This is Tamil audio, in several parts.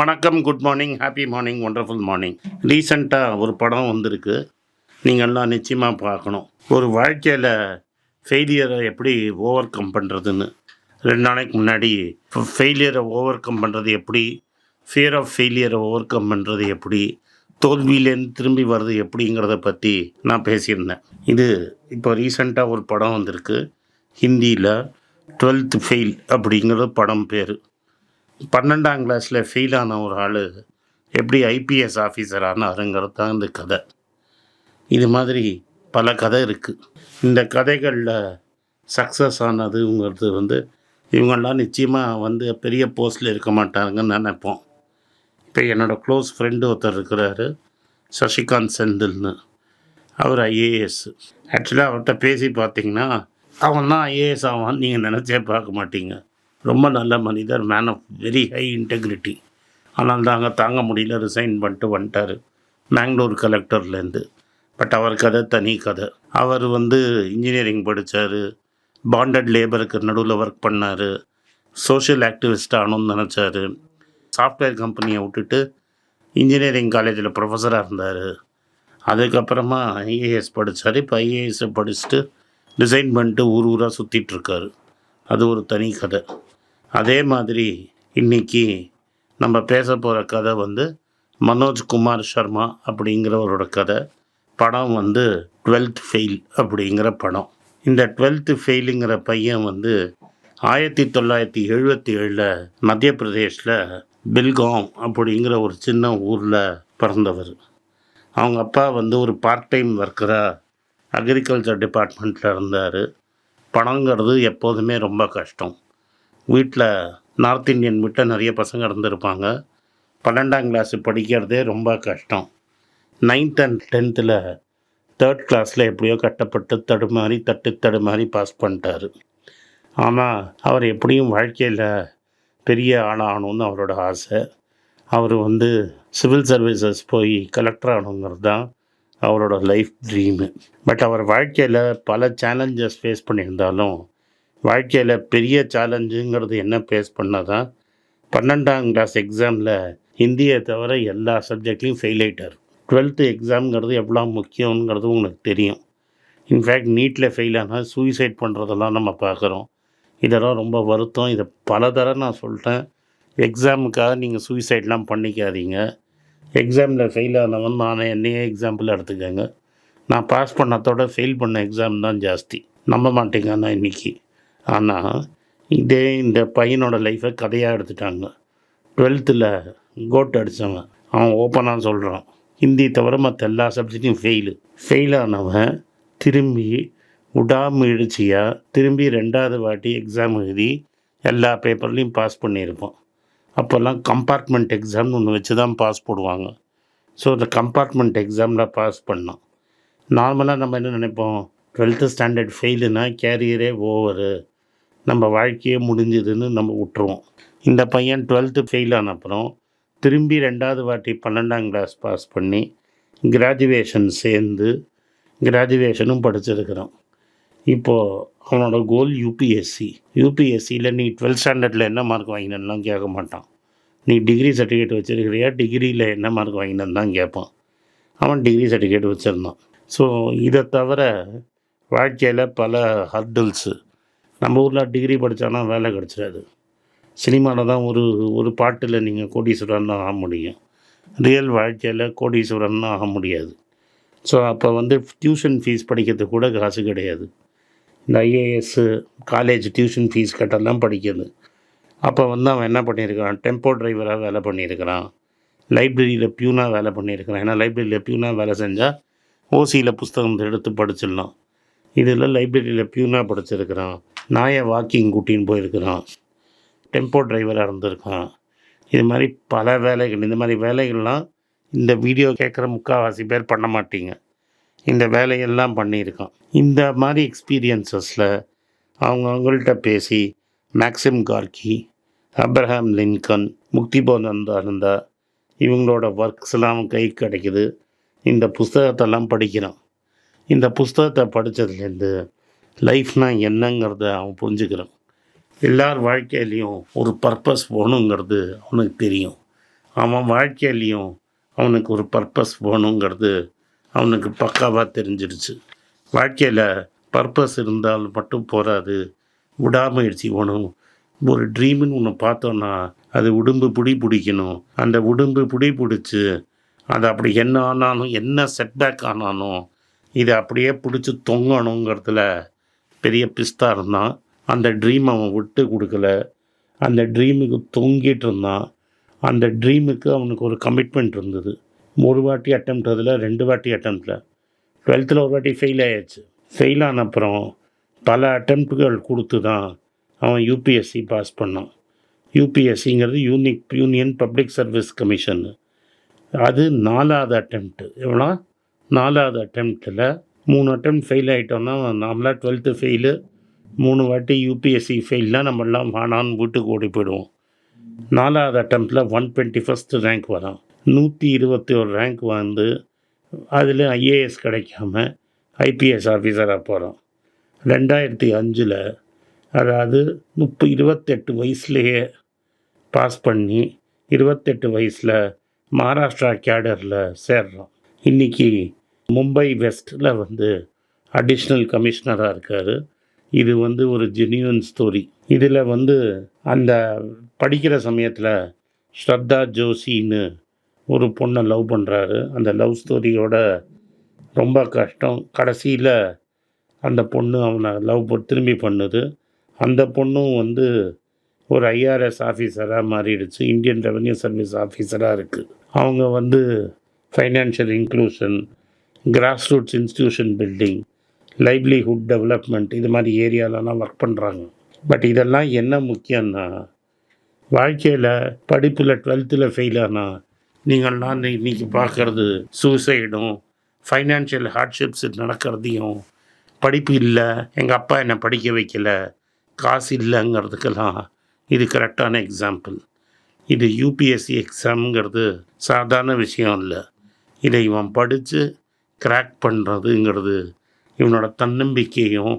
வணக்கம் good morning happy morning wonderful morning ரீசண்டாக ஒரு படம் வந்திருக்கு. நீங்கள்லாம் நிச்சயமாக பார்க்கணும். ஒரு வாழ்க்கையில் ஃபெயிலியரை எப்படி ஓவர் கம் பண்ணுறதுன்னு ரெண்டு நாளைக்கு முன்னாடி ஃபெயிலியரை ஓவர் கம் பண்ணுறது எப்படி? ஃபியர் ஆஃப் ஃபெயிலியரை ஓவர் கம் பண்ணுறது எப்படி? தோல்வியிலேருந்து திரும்பி வர்றது எப்படிங்கிறத பற்றி நான் பேசியிருந்தேன். இது இப்போ ரீசண்டாக ஒரு படம் வந்திருக்கு. ஹிந்தியில் டுவெல்த் ஃபெயில் அப்படிங்கிற படம் பேர். பன்னெண்டாம் கிளாஸில் ஃபெயில் ஆன ஒரு ஆள் எப்படி ஐபிஎஸ் ஆஃபீஸர் ஆனாருங்கிறது தான் இந்த கதை. இது மாதிரி பல கதை இருக்குது இந்த கதைகளில் சக்ஸஸ் ஆனதுங்கிறது வந்து இவங்கெல்லாம் நிச்சயமாக வந்து பெரிய போஸ்ட்டில் இருக்க மாட்டாங்கன்னு நினைப்போம். இப்போ என்னோடய க்ளோஸ் ஃப்ரெண்டு ஒருத்தர் இருக்கிறாரு சசிகாந்த் செந்தில்னு. அவர் ஐஏஎஸ் ஆக்சுவலாக அவர்கிட்ட பேசி பார்த்தீங்கன்னா அவன் தான் ஐஏஎஸ் ஆவான் நீங்கள் நினச்சே பார்க்க மாட்டீங்க. ரொம்ப நல்ல மனிதர் man of very high integrity ஆனால் தாங்க தாங்க முடியல ரிசைன் பண்ணிட்டு வந்துட்டார். மேங்களூர் கலெக்டர்லேருந்து பட் அவர் கதை தனி கதை. அவர் வந்து இன்ஜினியரிங் படித்தார் பாண்டட் லேபருக்கு நடுவில் ஒர்க் பண்ணார். சோஷியல் ஆக்டிவிஸ்ட் ஆகணும்னு நினச்சாரு. சாஃப்ட்வேர் கம்பெனியை விட்டுட்டு இன்ஜினியரிங் காலேஜில் ப்ரொஃபஸராக இருந்தார். அதுக்கப்புறமா ஐஏஎஸ் படித்தார் இப்போ ஐஏஎஸ்ஸை படிச்சுட்டு டிசைன் பண்ணிட்டு ஊர் ஊராக சுற்றிட்டுருக்காரு அது ஒரு தனி கதை. அதே மாதிரி இன்றைக்கி நம்ம பேச போகிற கதை வந்து மனோஜ் குமார் சர்மா அப்படிங்கிறவரோட கதை. படம் வந்து டுவெல்த் ஃபெயில் அப்படிங்கிற படம். இந்த டுவெல்த்து ஃபெயிலுங்கிற பையன் வந்து ஆயிரத்தி தொள்ளாயிரத்தி எழுபத்தி ஏழில் மத்திய பிரதேஷில் பில்காம் அப்படிங்கிற ஒரு சின்ன ஊரில் பிறந்தவர். அவங்க அப்பா வந்து ஒரு பார்ட் டைம் ஒர்க்கராக அக்ரிகல்ச்சர் டிபார்ட்மெண்ட்டில் இருந்தார். பணங்கிறது எப்போதுமே ரொம்ப கஷ்டம். வீட்டில் நார்த் இந்தியன் விட்ட நிறைய பசங்க இருந்திருப்பாங்க. பன்னெண்டாம் கிளாஸ் படிக்கிறதே ரொம்ப கஷ்டம். நைன்த் அண்ட் டென்த்தில் தேர்ட் கிளாஸில் எப்படியோ கட்டப்பட்டு தடுமாறி தட்டு தடுமாறி பாஸ் பண்ணிட்டார். ஆனால் அவர் எப்படியும் வாழ்க்கையில் பெரிய ஆளாகணும்னு அவரோட ஆசை. அவர் வந்து சிவில் சர்வீசஸ் போய் கலெக்டர் ஆகணுங்கிறது தான் அவரோட லைஃப் ட்ரீமு பட் அவர் வாழ்க்கையில் பல சேலஞ்சஸ் ஃபேஸ் பண்ணியிருந்தாலும் வாழ்க்கையில் பெரிய சேலஞ்சுங்கிறது என்ன ஃபேஸ் பண்ணாதான் பன்னெண்டாம் கிளாஸ் எக்ஸாமில் ஹிந்தியை தவிர எல்லா சப்ஜெக்ட்லேயும் ஃபெயில் ஆகிட்டார் டுவெல்த்து எக்ஸாம்ங்கிறது எவ்வளோ முக்கியங்கிறது உங்களுக்கு தெரியும். இன்ஃபேக்ட் நீட்டில் ஃபெயில் ஆனால் சூசைட் பண்ணுறதெல்லாம் நம்ம பார்க்குறோம். இதெல்லாம் ரொம்ப வருத்தம். இதை பல தடவை நான் சொல்லிட்டேன். எக்ஸாமுக்காக நீங்கள் சூசைட்லாம் பண்ணிக்காதீங்க. எக்ஸாமில் ஃபெயில் ஆனவன் நான் என்னையே எக்ஸாம்பிள் எடுத்துக்கோங்க. நான் பாஸ் பண்ணதோட ஃபெயில் பண்ண எக்ஸாம் தான் ஜாஸ்தி. நம்ப மாட்டேங்க நான் இன்றைக்கி ஆனால் இதே இந்த பையனோட லைஃப்பை கதையாக எடுத்துட்டாங்க. டுவெல்த்தில் கோட் அடித்தவன் அவன் ஓப்பனாக சொல்கிறான் ஹிந்தி தவிர மற்ற எல்லா சப்ஜெக்டையும் ஃபெயிலு ஃபெயிலானவன் திரும்பி விடாமுயற்சியாக திரும்பி ரெண்டாவது வாட்டி எக்ஸாம் எழுதி எல்லா பேப்பர்லேயும் பாஸ் பண்ணியிருப்பான். அப்போல்லாம் கம்பார்ட்மெண்ட் எக்ஸாம்னு ஒன்று வச்சு தான் பாஸ் போடுவாங்க. ஸோ இந்த கம்பார்ட்மெண்ட் எக்ஸாமில் பாஸ் பண்ணோம் நார்மலாக நம்ம என்ன நினைப்போம்? டுவெல்த்து ஸ்டாண்டர்ட் ஃபெயிலுனா கேரியரே ஓவரு நம்ம வாழ்க்கையே முடிஞ்சுதுன்னு நம்ம விட்டுருவோம். இந்த பையன் டுவெல்த்து ஃபெயில் ஆன அப்புறம் திரும்பி ரெண்டாவது வாட்டி பன்னெண்டாம் கிளாஸ் பாஸ் பண்ணி கிராஜுவேஷன் சேர்ந்து கிராஜுவேஷனும் படிச்சிருக்கிறான். இப்போது அவனோட கோல் யூபிஎஸ்சி யூபிஎஸ்சியில் நீ டுவெல்த் ஸ்டாண்டர்டில் என்ன மார்க் வாங்கினலாம் கேட்க மாட்டான். நீ டிகிரி சர்டிஃபிகேட் வச்சுருக்கிறியா? டிகிரியில் என்ன மார்க் வாங்கினு தான் கேட்பான். அவன் டிகிரி சர்டிஃபிகேட் வச்சுருந்தான். ஸோ இதை தவிர வாழ்க்கையில் பல ஹர்டில்ஸு நம்ம ஊரில் டிகிரி படித்தானா வேலை கிடச்சிடாது. சினிமாவில் தான் ஒரு ஒரு பாட்டில் நீங்கள் கோடீஸ்வரன் ஆக முடியும். ரியல் வாழ்க்கையில் கோடீஸ்வரன் ஆக முடியாது. ஸோ அப்போ வந்து டியூஷன் ஃபீஸ் படிக்கிறதுக்கு கூட காசு கிடையாது. இந்த ஐஏஎஸ்ஸு காலேஜ் டியூஷன் ஃபீஸ் கட்டெல்லாம் படிக்கிறது அப்போ வந்து அவன் என்ன பண்ணியிருக்கான்? டெம்போ டிரைவராக வேலை பண்ணியிருக்கிறான். லைப்ரரியில் பியூனாக வேலை பண்ணியிருக்கிறான். ஏன்னா லைப்ரரியில் பியூனாக வேலை செஞ்சால் ஓசியில் புஸ்தகம் எடுத்து படிச்சிடலாம். இதில் லைப்ரரியில் பியூனாக படிச்சிருக்கிறான். நாயை வாக்கிங் கூட்டின்னு போயிருக்கிறான். டெம்போ டிரைவராக இருந்திருக்கான். இது மாதிரி பல வேலைகள் இந்த மாதிரி வேலைகள்லாம் இந்த வீடியோ கேட்குற முக்கால்வாசி பேர் பண்ண மாட்டீங்க. இந்த வேலையெல்லாம் பண்ணியிருக்கான். இந்த மாதிரி எக்ஸ்பீரியன்சஸில் அவங்க அவங்கள்ட்ட பேசி மேக்சிம் கார்கி அப்ரஹாம் லின்கன் முக்தி போனந்தா இருந்தா இவங்களோட ஒர்க்ஸ்லாம் கை கிடைக்குது. இந்த புஸ்தகத்தெல்லாம் படிக்கிறான். இந்த புஸ்தகத்தை படித்ததுலேருந்து லைஃப்னால் என்னங்கிறத அவன் புரிஞ்சுக்கிறான். எல்லார் வாழ்க்கையிலையும் ஒரு பர்பஸ் போகணுங்கிறது அவனுக்கு தெரியும். அவன் வாழ்க்கையிலையும் அவனுக்கு ஒரு பர்பஸ் வேணுங்கிறது அவனுக்கு பக்காவாக தெரிஞ்சிருச்சு. வாழ்க்கையில் பர்பஸ் இருந்தால் மட்டும் போகாது விடாமுயற்சி வேணும். ஒரு ட்ரீம்னு ஒன்று பார்த்தோன்னா அது உடம்பு பிடி பிடிக்கணும். அந்த உடம்பு பிடி பிடிச்சி அது அப்படி என்ன ஆனாலும் என்ன செட்பேக் ஆனாலும் இதை அப்படியே பிடிச்சி தொங்கணுங்கிறதுல பெரிய பிஸ்தா இருந்தான். அந்த ட்ரீம் அவன் விட்டு கொடுக்கல. அந்த ட்ரீமுக்கு தொங்கிட்டு இருந்தான். அந்த ட்ரீமுக்கு அவனுக்கு ஒரு கமிட்மெண்ட் இருந்தது. ஒரு வாட்டி அட்டம் அதில் ரெண்டு வாட்டி அட்டம்ப்டில் டுவெல்த்தில் ஒரு வாட்டி ஃபெயில் ஆயாச்சு ஃபெயில் ஆன அப்புறம் பல அட்டம்ப்டுகள் கொடுத்து தான் அவன் யூபிஎஸ்சி பாஸ் பண்ணான். யூபிஎஸ்சிங்கிறது unique union public service commission அது நாலாவது அட்டெம்ப்ட்டு எவ்வளோ நாலாவது அட்டம்ப்டில் மூணு அட்டம் ஃபெயில் ஆகிட்டோன்னா நாமளாக டுவெல்த்து ஃபெயிலு மூணு வாட்டி யூபிஎஸ்சி ஃபெயில்னால் நம்மளாம் வானான்னு வீட்டுக்கு ஓடி போயிடுவோம். நாலாவது அட்டம்ப்டில் ஒன் டுவெண்ட்டி ஃபஸ்ட்டு ரேங்க் வரும் நூற்றி இருபத்தி ஒரு ரேங்க் வந்து அதில் ஐஏஎஸ் கிடைக்காம ஐபிஎஸ் ஆஃபீஸராக போகிறோம் ரெண்டாயிரத்தி அஞ்சில் அதாவது முப்ப இருபத்தெட்டு வயசுலேயே பாஸ் பண்ணி இருபத்தெட்டு வயசில் மகாராஷ்டிரா கேடரில் சேர்றோம் இன்றைக்கி மும்பை வெஸ்ட்டில் வந்து அடிஷ்னல் கமிஷனராக இருக்கார். இது வந்து ஒரு ஜென்யூன் ஸ்டோரி இதில் வந்து அந்த படிக்கிற சமயத்தில் ஸ்ரத்தா ஜோஷின்னு ஒரு பொண்ணை லவ் பண்ணுறாரு அந்த லவ் ஸ்டோரியோட ரொம்ப கஷ்டம். கடைசியில் அந்த பொண்ணு அவனை லவ் திரும்பி பண்ணுது. அந்த பொண்ணும் வந்து ஒரு ஐஆர்எஸ் ஆஃபீஸராக மாறிடுச்சு. இந்தியன் ரெவன்யூ சர்வீஸ் ஆஃபீஸராக இருக்குது அவங்க வந்து financial inclusion grass roots institution building livelihood development இது மாதிரி ஏரியாலலாம் ஒர்க் பண்ணுறாங்க பட் இதெல்லாம் என்ன முக்கியம்னா வாழ்க்கையில் படிப்பில் டுவெல்த்தில் ஃபெயில் ஆனால் நீங்கள்லாம் இன்னைக்கு பார்க்குறது சூசைடும் ஃபைனான்ஷியல் ஹார்ட்ஷிப்ஸ் நடக்கிறதையும் படிப்பு இல்லை எங்கள் அப்பா என்னை படிக்க வைக்கல காசு இல்லைங்கிறதுக்கெல்லாம் இது கரெக்டான எக்ஸாம்பிள் இது யூபிஎஸ்சி எக்ஸாம்ங்கிறது சாதாரண விஷயம் இல்லை. இதை இவன் படித்து கிராக் பண்ணுறதுங்கிறது இவனோட தன்னம்பிக்கையும்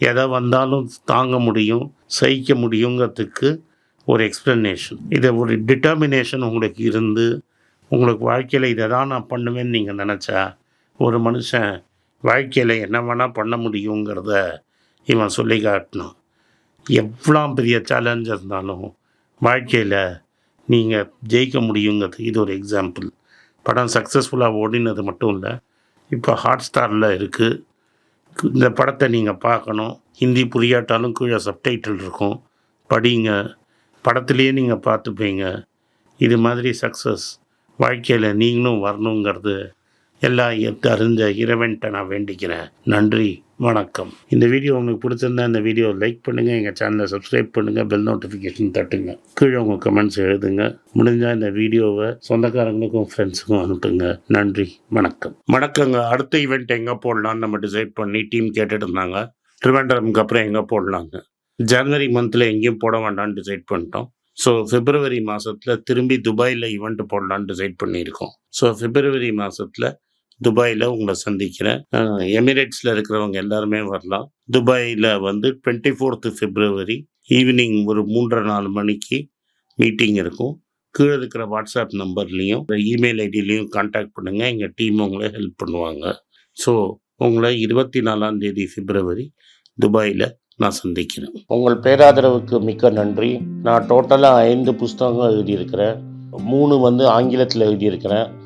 எதை வந்தாலும் தாங்க முடியும் சகிக்க முடியுங்கிறதுக்கு ஒரு எக்ஸ்ப்ளனேஷன் இதை ஒரு டிட்டர்மினேஷன் உங்களுக்கு இருந்து உங்களுக்கு வாழ்க்கையில் இதை தான் நான் பண்ணுவேன்னு நீங்கள் நினச்சா ஒரு மனுஷன் வாழ்க்கையில் என்ன வேணால் பண்ண முடியுங்கிறத இவன் சொல்லி காட்டினான் எவ்வளோ பெரிய சேலஞ்ச் இருந்தாலும் வாழ்க்கையில் நீங்கள் ஜெயிக்க முடியுங்கிறது இது ஒரு எக்ஸாம்பிள் படம் சக்ஸஸ்ஃபுல்லாக ஓடினது மட்டும் இல்லை இப்போ ஹாட் ஸ்டாரில் இருக்குது இந்த படத்தை நீங்கள் பார்க்கணும். ஹிந்தி புரியாட்டாலும் கீழே சப்டைட்டில் இருக்கும். படிங்க. படத்துலேயே நீங்கள் பார்த்துப்பீங்க. இது மாதிரி சக்ஸஸ் வாழ்க்கையில் நீங்களும் வரணுங்கிறது எல்லா அறிந்த அறிஞ்ச இறைவன்கிட்ட நான் வேண்டிக்கிறேன். நன்றி வணக்கம். இந்த வீடியோ உங்களுக்கு பிடிச்சிருந்தா இந்த வீடியோ லைக் பண்ணுங்கள் எங்கள் சேனலை சப்ஸ்கிரைப் பண்ணுங்கள் பெல் நோட்டிஃபிகேஷன் தட்டுங்க. கீழே உங்கள் கமெண்ட்ஸ் எழுதுங்க. முடிஞ்சால் இந்த வீடியோவை சொந்தக்காரங்களுக்கும் ஃப்ரெண்ட்ஸுக்கும் அனுப்புங்க. நன்றி வணக்கம். வணக்கங்க. அடுத்த ஈவெண்ட் எங்கே போடலான்னு நம்ம டிசைட் பண்ணி டீம் கேட்டுட்டு இருந்தாங்க ட்ரிவாண்டரம்க்கு அப்புறம் எங்கே போடலாங்க. ஜனவரி மந்தில் எங்கேயும் போட வேண்டாம்னு டிசைட் பண்ணிட்டோம். ஸோ பிப்ரவரி மாதத்தில் திரும்பி துபாயில் ஈவெண்ட் போடலான்னு டிசைட் பண்ணியிருக்கோம். ஸோ பிப்ரவரி மாதத்தில் துபாயில் உங்களை சந்திக்கிறேன். எமிரேட்ஸில் இருக்கிறவங்க எல்லாருமே வரலாம். துபாயில் வந்து டுவெண்ட்டி ஃபோர்த்து ஃபிப்ரவரி ஈவினிங் ஒரு மூன்றரை நாலு மணிக்கு மீட்டிங் இருக்கும். கீழே இருக்கிற வாட்ஸ்அப் நம்பர்லேயும் இமெயில் ஐடியிலையும் காண்டாக்ட் பண்ணுங்கள் எங்கள் டீம் உங்களை ஹெல்ப் பண்ணுவாங்க. ஸோ உங்களை இருபத்தி நாலாம் தேதி பிப்ரவரி துபாயில் நான் சந்திக்கிறேன். உங்கள் பேராதரவுக்கு மிக்க நன்றி. நான் டோட்டலாக ஐந்து புஸ்தகங்கள் எழுதியிருக்கிறேன். மூணு வந்து ஆங்கிலத்தில் எழுதியிருக்கிறேன்.